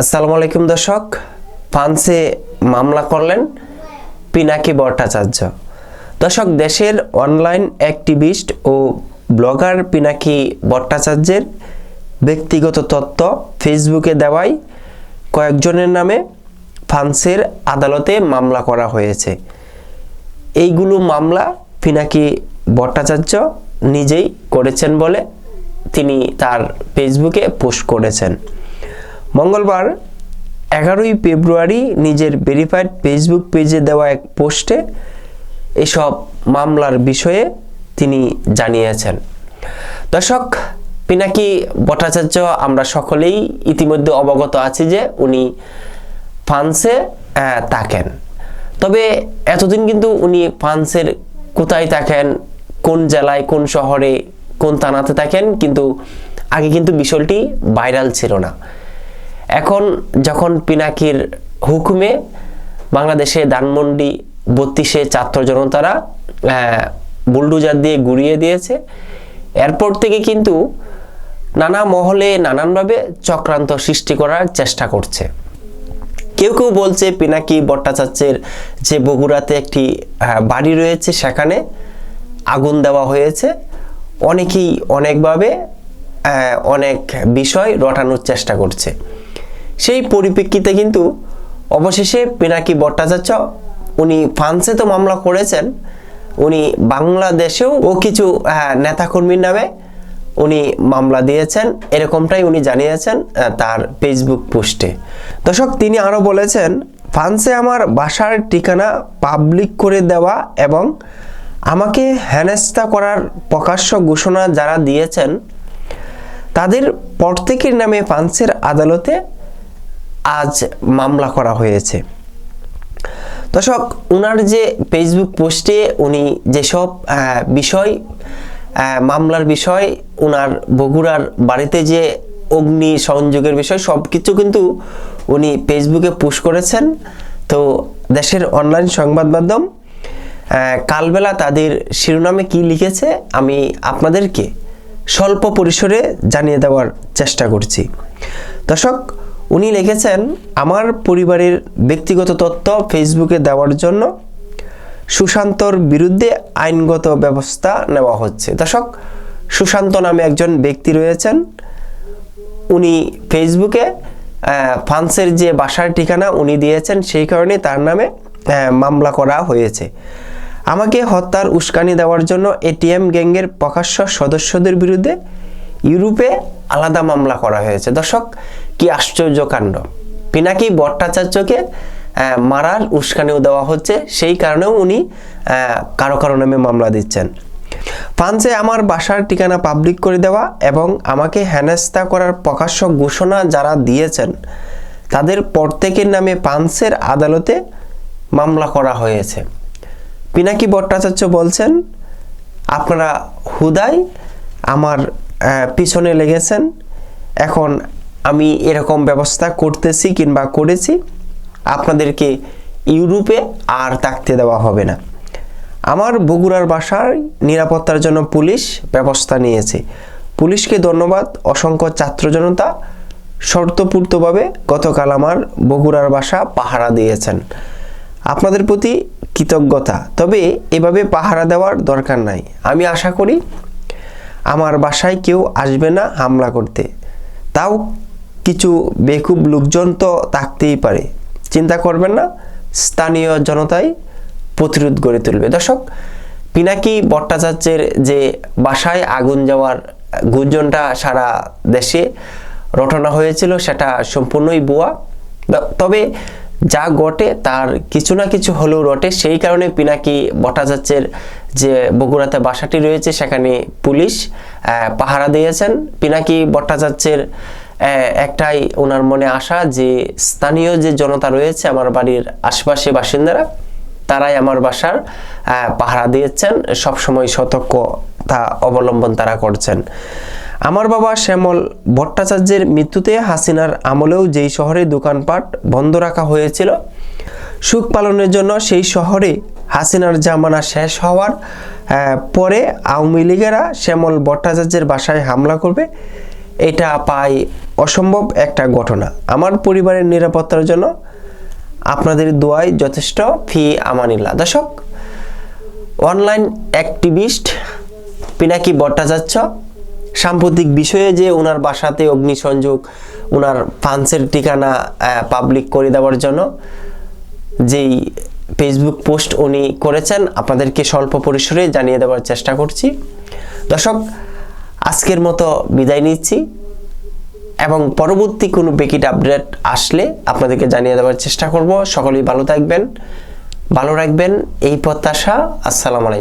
আসসালামু আলাইকুম দর্শক। ফ্রান্সে মামলা করলেন পিনাকি ভট্টাচার্য। দর্শক, দেশের অনলাইন অ্যাক্টিভিস্ট ও ব্লগার পিনাকি ভট্টাচার্যের ব্যক্তিগত তথ্য ফেসবুকে দেওয়ায় কয়েকজনের নামে ফ্রান্সের আদালতে মামলা করা হয়েছে। এইগুলো মামলা পিনাকি ভট্টাচার্য নিজেই করেছেন বলে তিনি তার ফেসবুকে পোস্ট করেছেন। মঙ্গলবার এগারোই ফেব্রুয়ারি নিজের ভেরিফাইড ফেসবুক পেজে দেওয়া এক পোস্টে এসব মামলার বিষয়ে তিনি জানিয়েছেন। দর্শক, পিনাকি ভট্টাচার্য, আমরা সকলেই ইতিমধ্যে অবগত আছি যে উনি ফ্রান্সে থাকেন। তবে এতদিন কিন্তু উনি ফ্রান্সের কোথায় থাকেন, কোন জেলায়, কোন শহরে, কোন থানাতে থাকেন, কিন্তু আগে কিন্তু বিষয়টি ভাইরাল ছিল না। এখন যখন পিনাকির হুকুমে বাংলাদেশে ধানমন্ডি বত্রিশে ছাত্র জনতারা বুলডোজার দিয়ে গুড়িয়ে দিয়েছে, এরপর থেকে কিন্তু নানা মহলে নানানভাবে চক্রান্ত সৃষ্টি করার চেষ্টা করছে। কেউ কেউ বলছে পিনাকি ভট্টাচার্যের যে বগুড়াতে একটি বাড়ি রয়েছে, সেখানে আগুন দেওয়া হয়েছে। অনেকেই অনেকভাবে অনেক বিষয় রটানোর চেষ্টা করছে। সেই পরিপ্রেক্ষিতে কিন্তু অবশেষে পিনাকি ভট্টাচার্য উনি ফ্রান্সে তো মামলা করেছেন উনি বাংলাদেশেও ও কিছু আহ, নেতাকর্মীর নামে উনি মামলা দিয়েছেন এরকমটাই উনি জানিয়েছেন তার ফেসবুক পোস্টে। দর্শক তিনি আরও বলেছেন ফ্রান্সে আমার বাসার ঠিকানা পাবলিক করে দেওয়া এবং আমাকে হেনস্থা করার প্রকাশ্য ঘোষণা যারা দিয়েছেন তাদের প্রত্যেকের নামে ফ্রান্সের আদালতে আজ মামলা করা হয়েছে। দর্শক ওনার যে ফেসবুক পোস্টে উনি যেসব বিষয় মামলার বিষয় ওনার বগুড়ার বাড়িতে যে অগ্নি সংযোগের বিষয়, সব কিছু কিন্তু উনি ফেসবুকে পোস্ট করেছেন। তো দেশের অনলাইন সংবাদ মাধ্যম কালবেলা তাদের শিরোনামে কি লিখেছে, আমি আপনাদেরকে স্বল্প পরিসরে জানিয়ে দেওয়ার চেষ্টা করছি। দর্শক উনি লিখেছেন, আমার পরিবারের ব্যক্তিগত তথ্য ফেসবুকে দেওয়ার জন্য সুশান্তর বিরুদ্ধে আইনগত ব্যবস্থা নেওয়া হচ্ছে। দর্শক, সুশান্ত নামে একজন ব্যক্তি রয়েছেন। উনি ফেসবুকে ফ্রান্সের যে বাসার ঠিকানা উনি দিয়েছেন, সেই কারণে তার নামে মামলা করা হয়েছে। আমাকে হত্যার উস্কানি দেওয়ার জন্য এটিএম গ্যাংয়ের প্রকাশ্য সদস্যদের বিরুদ্ধে ইউরোপে আলাদা মামলা করা হয়েছে। দর্শক, কি আশ্চর্য কাণ্ড। পিনাকি ভট্টাচার্যকে মারার উস্কানিও দেওয়া হচ্ছে, সেই কারণেও উনি কারও কারও নামে মামলা দিচ্ছেন। ফ্রান্সে আমার বাসার ঠিকানা পাবলিক করে দেওয়া এবং আমাকে হেনস্থা করার প্রকাশ্য ঘোষণা যারা দিয়েছেন, তাদের প্রত্যেকের নামে ফ্রান্সের আদালতে মামলা করা হয়েছে। পিনাকি ভট্টাচার্য বলছেন, আপনারা হুদাই, আমার পিছনে লেগেছেন। এখন আমি এরকম ব্যবস্থা করতেছি কিংবা করেছি, আপনাদেরকে ইউরোপে আর থাকতে দেওয়া হবে না। আমার বগুড়ার বাসার নিরাপত্তার জন্য পুলিশ ব্যবস্থা নিয়েছে। পুলিশকে ধন্যবাদ, অসংখ্য ছাত্র জনতা শর্তপূর্তভাবে গতকাল আমার বগুড়ার বাসা পাহারা দিয়েছেন। আপনাদের প্রতি কৃতজ্ঞতা, তবে এভাবে পাহারা দেওয়ার দরকার নাই। আমি আশা করি আমার বাসায় কেউ আসবে না হামলা করতে। তাও কিছু বেকুব লোকজন তো থাকতেই পারে। চিন্তা করবেন না, স্থানীয় জনতাই প্রতিরোধ গড়ে তুলবে। দর্শক, পিনাকি ভট্টাচার্যের যে বাসায় আগুন যাওয়ার গুঞ্জনটা সারা দেশে রটনা হয়েছিল, সেটা সম্পূর্ণই বুয়া তবে যা ঘটে তার কিছু না কিছু হলেও রটে। সেই কারণে পিনাকি ভট্টাচার্যের যে বগুড়াতে বাসাটি রয়েছে, সেখানে পুলিশ পাহারা দিয়েছেন। পিনাকি ভট্টাচার্যের একটাই ওনার মনে আশা যে স্থানীয় যে জনতা রয়েছে, আমার বাড়ির আশেপাশে বাসিন্দারা, তারাই আমার বাসার পাহারা দিয়েছেন। সবসময় সতর্কতা অবলম্বন তারা করছেন। আমার বাবা শ্যামল ভট্টাচার্যের মৃত্যুতে হাসিনার আমলেও যেই শহরে দোকানপাট বন্ধ রাখা হয়েছিল সুখ পালনের জন্য সেই শহরে হাসিনার জামানা শেষ হওয়ার পরে আওয়ামী লীগেরা শ্যামল ভট্টাচার্যের বাসায় হামলা করবে, এটা পাই অসম্ভব একটা ঘটনা। আমার পরিবারের নিরাপত্তার জন্য আপনাদের দোয়াই যথেষ্ট, ফি আমানিল্লা দর্শক, অনলাইন অ্যাক্টিভিস্ট পিনাকি ভট্টাচার্য সাম্প্রতিক বিষয়ে যে ওনার বাসাতে অগ্নিসংযোগ ওনার ফান্সের ঠিকানা পাবলিক করে দেওয়ার জন্য যেই ফেসবুক পোস্ট উনি করেছেন, আপনাদেরকে স্বল্প পরিসরে জানিয়ে দেওয়ার চেষ্টা করছি। দর্শক, আজকের মতো বিদায় নিচ্ছি এবং পরবর্তী কোনো বেকিট আপডেট আসলে আপনাদেরকে জানিয়ে দেওয়ার চেষ্টা করব। সকলেই ভালো থাকবেন, ভালো রাখবেন। এই প্রত্যাশা, আসসালামু আলাইকুম।